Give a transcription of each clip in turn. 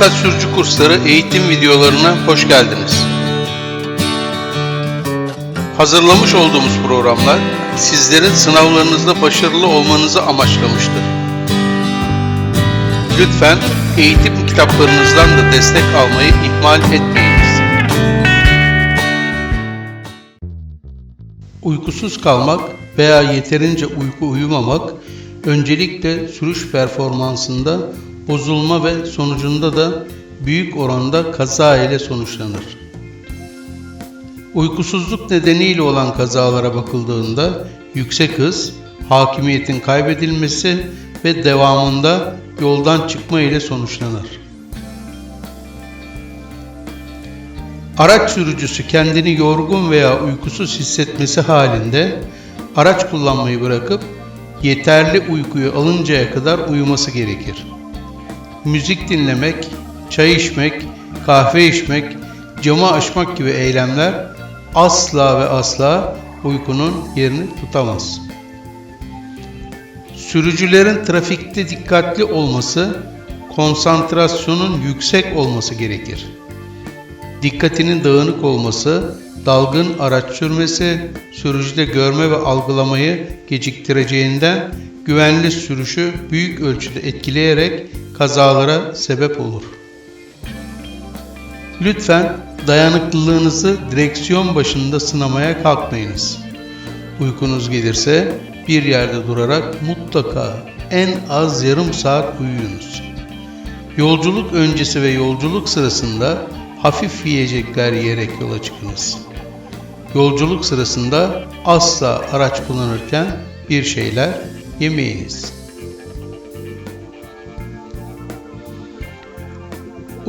Tokat Sürücü Kursları eğitim videolarına hoş geldiniz. Hazırlamış olduğumuz programlar sizlerin sınavlarınızda başarılı olmanızı amaçlamıştır. Lütfen eğitim kitaplarınızdan da destek almayı ihmal etmeyiniz. Uykusuz kalmak veya yeterince uyku uyumamak öncelikle sürüş performansında bozulma ve sonucunda da büyük oranda kaza ile sonuçlanır. Uykusuzluk nedeniyle olan kazalara bakıldığında yüksek hız, hakimiyetin kaybedilmesi ve devamında yoldan çıkma ile sonuçlanır. Araç sürücüsü kendini yorgun veya uykusuz hissetmesi halinde araç kullanmayı bırakıp yeterli uykuyu alıncaya kadar uyuması gerekir. Müzik dinlemek, çay içmek, kahve içmek, camı açmak gibi eylemler asla ve asla uykunun yerini tutamaz. Sürücülerin trafikte dikkatli olması, konsantrasyonun yüksek olması gerekir. Dikkatinin dağınık olması, dalgın araç sürmesi, sürücüde görme ve algılamayı geciktireceğinden güvenli sürüşü büyük ölçüde etkileyerek kazalara sebep olur. Lütfen dayanıklılığınızı direksiyon başında sınamaya kalkmayınız. Uykunuz gelirse bir yerde durarak mutlaka en az yarım saat uyuyunuz. Yolculuk öncesi ve yolculuk sırasında hafif yiyecekler yiyerek yola çıkınız. Yolculuk sırasında asla araç kullanırken bir şeyler yemeyiniz.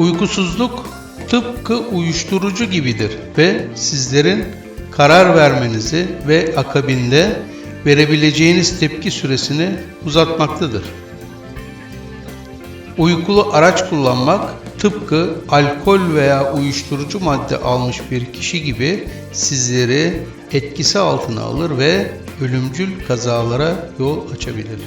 Uykusuzluk tıpkı uyuşturucu gibidir ve sizlerin karar vermenizi ve akabinde verebileceğiniz tepki süresini uzatmaktadır. Uykulu araç kullanmak tıpkı alkol veya uyuşturucu madde almış bir kişi gibi sizleri etkisi altına alır ve ölümcül kazalara yol açabilir.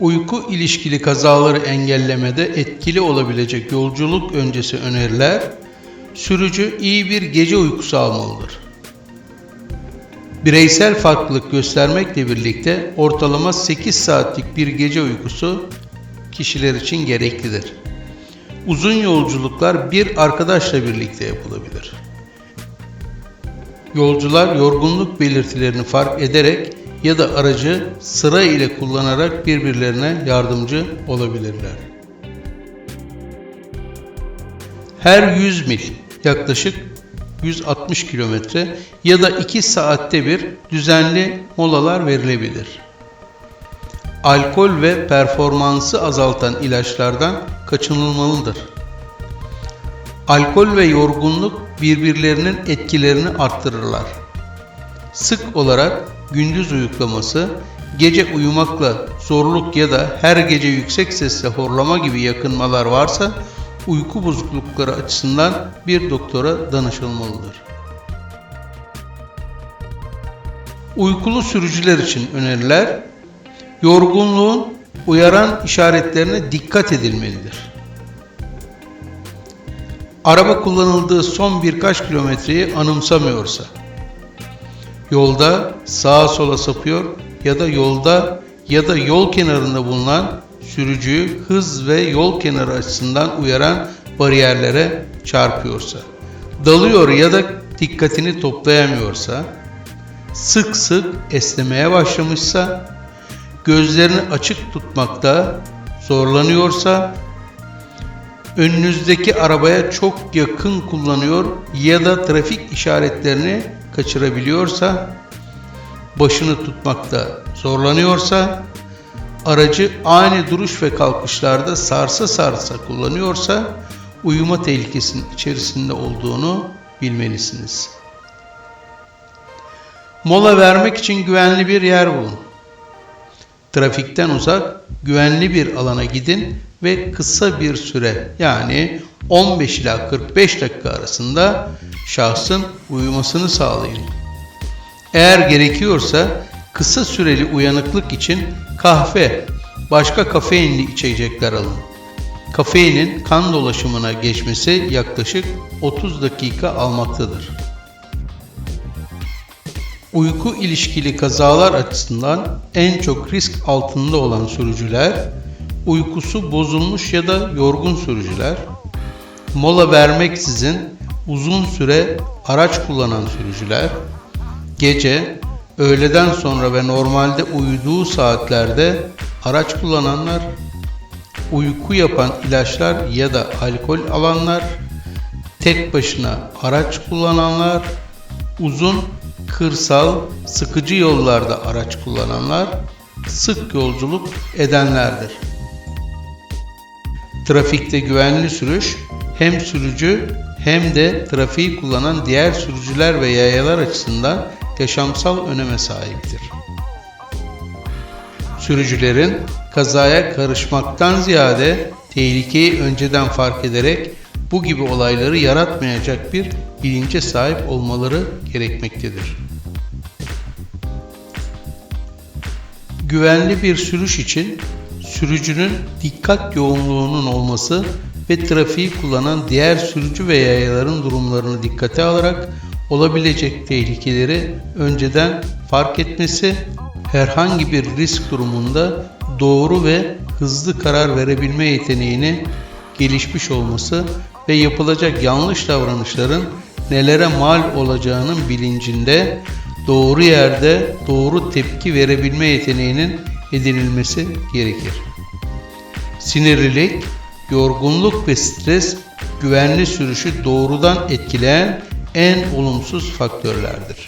Uyku ilişkili kazaları engellemede etkili olabilecek yolculuk öncesi öneriler, sürücü iyi bir gece uykusu almalıdır. Bireysel farklılık göstermekle birlikte ortalama 8 saatlik bir gece uykusu kişiler için gereklidir. Uzun yolculuklar bir arkadaşla birlikte yapılabilir. Yolcular yorgunluk belirtilerini fark ederek ya da aracı sıra ile kullanarak birbirlerine yardımcı olabilirler. Her 100 mil yaklaşık 160 kilometre ya da 2 saatte bir düzenli molalar verilebilir. Alkol ve performansı azaltan ilaçlardan kaçınılmalıdır. Alkol ve yorgunluk birbirlerinin etkilerini arttırırlar. Sık olarak gündüz uyuklaması, gece uyumakla zorluk ya da her gece yüksek sesle horlama gibi yakınmalar varsa uyku bozuklukları açısından bir doktora danışılmalıdır. Uykulu sürücüler için öneriler, yorgunluğun uyaran işaretlerine dikkat edilmelidir. Araba kullanıldığı son birkaç kilometreyi anımsamıyorsa, yolda sağa sola sapıyor ya da yolda ya da yol kenarında bulunan sürücüyü hız ve yol kenarı açısından uyaran bariyerlere çarpıyorsa, dalıyor ya da dikkatini toplayamıyorsa, sık sık esnemeye başlamışsa, gözlerini açık tutmakta zorlanıyorsa, önünüzdeki arabaya çok yakın kullanıyor ya da trafik işaretlerini kaçırabiliyorsa, başını tutmakta zorlanıyorsa, aracı ani duruş ve kalkışlarda sarsa sarsa kullanıyorsa uyuma tehlikesinin içerisinde olduğunu bilmelisiniz. Mola vermek için güvenli bir yer bulun. Trafikten uzak, güvenli bir alana gidin ve kısa bir süre yani 15 ila 45 dakika arasında şahsın uyumasını sağlayın. Eğer gerekiyorsa kısa süreli uyanıklık için kahve, başka kafeinli içecekler alın. Kafeinin kan dolaşımına geçmesi yaklaşık 30 dakika almaktadır. Uyku ilişkili kazalar açısından en çok risk altında olan sürücüler, uykusu bozulmuş ya da yorgun sürücüler, mola vermeksizin uzun süre araç kullanan sürücüler, gece, öğleden sonra ve normalde uyuduğu saatlerde araç kullananlar, uyku yapan ilaçlar ya da alkol alanlar, tek başına araç kullananlar, uzun, kırsal, sıkıcı yollarda araç kullananlar, sık yolculuk edenlerdir. Trafikte güvenli sürüş hem sürücü hem de trafiği kullanan diğer sürücüler ve yayalar açısından yaşamsal öneme sahiptir. Sürücülerin kazaya karışmaktan ziyade tehlikeyi önceden fark ederek bu gibi olayları yaratmayacak bir bilince sahip olmaları gerekmektedir. Güvenli bir sürüş için sürücünün dikkat yoğunluğunun olması ve trafiği kullanan diğer sürücü ve yayaların durumlarını dikkate alarak olabilecek tehlikeleri önceden fark etmesi, herhangi bir risk durumunda doğru ve hızlı karar verebilme yeteneğini gelişmiş olması ve yapılacak yanlış davranışların nelere mal olacağının bilincinde doğru yerde doğru tepki verebilme yeteneğinin edinilmesi gerekir. Sinirlilik, yorgunluk ve stres güvenli sürüşü doğrudan etkileyen en olumsuz faktörlerdir.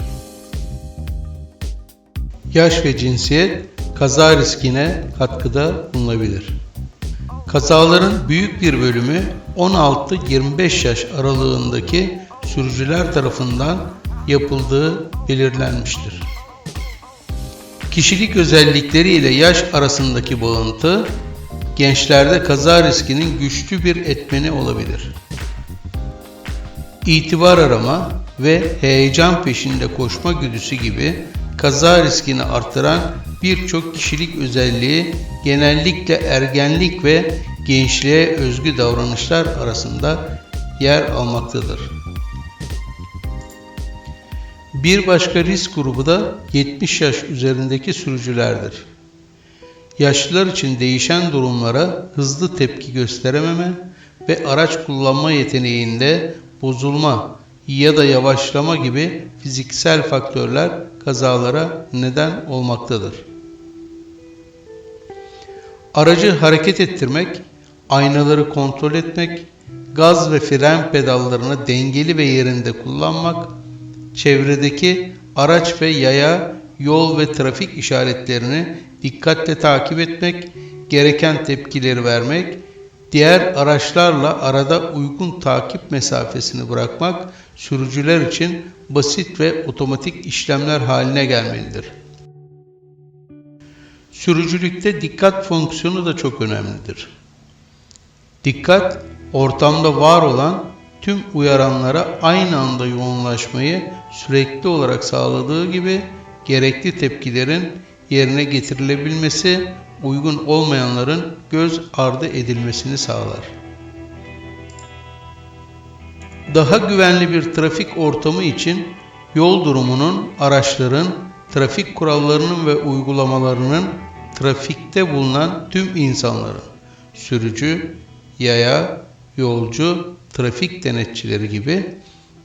Yaş ve cinsiyet kaza riskine katkıda bulunabilir. Kazaların büyük bir bölümü 16-25 yaş aralığındaki sürücüler tarafından yapıldığı belirlenmiştir. Kişilik özellikleri ile yaş arasındaki bağıntı gençlerde kaza riskinin güçlü bir etmeni olabilir. İtibar arama ve heyecan peşinde koşma güdüsü gibi kaza riskini artıran birçok kişilik özelliği genellikle ergenlik ve gençliğe özgü davranışlar arasında yer almaktadır. Bir başka risk grubu da 70 yaş üzerindeki sürücülerdir. Yaşlılar için değişen durumlara hızlı tepki gösterememe ve araç kullanma yeteneğinde bozulma ya da yavaşlama gibi fiziksel faktörler kazalara neden olmaktadır. Aracı hareket ettirmek, aynaları kontrol etmek, gaz ve fren pedallarını dengeli ve yerinde kullanmak, çevredeki araç ve yaya, yol ve trafik işaretlerini dikkatle takip etmek, gereken tepkileri vermek, diğer araçlarla arada uygun takip mesafesini bırakmak sürücüler için basit ve otomatik işlemler haline gelmelidir. Sürücülükte dikkat fonksiyonu da çok önemlidir. Dikkat, ortamda var olan tüm uyaranlara aynı anda yoğunlaşmayı sürekli olarak sağladığı gibi gerekli tepkilerin yerine getirilebilmesi, uygun olmayanların göz ardı edilmesini sağlar. Daha güvenli bir trafik ortamı için yol durumunun, araçların, trafik kurallarının ve uygulamalarının trafikte bulunan tüm insanların, sürücü, yaya, yolcu, trafik denetçileri gibi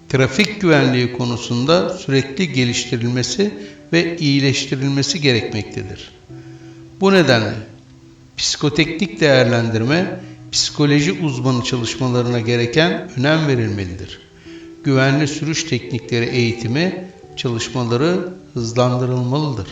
trafik güvenliği konusunda sürekli geliştirilmesi ve iyileştirilmesi gerekmektedir. Bu nedenle psikoteknik değerlendirme, psikoloji uzmanı çalışmalarına gereken önem verilmelidir. Güvenli sürüş teknikleri eğitimi çalışmaları hızlandırılmalıdır.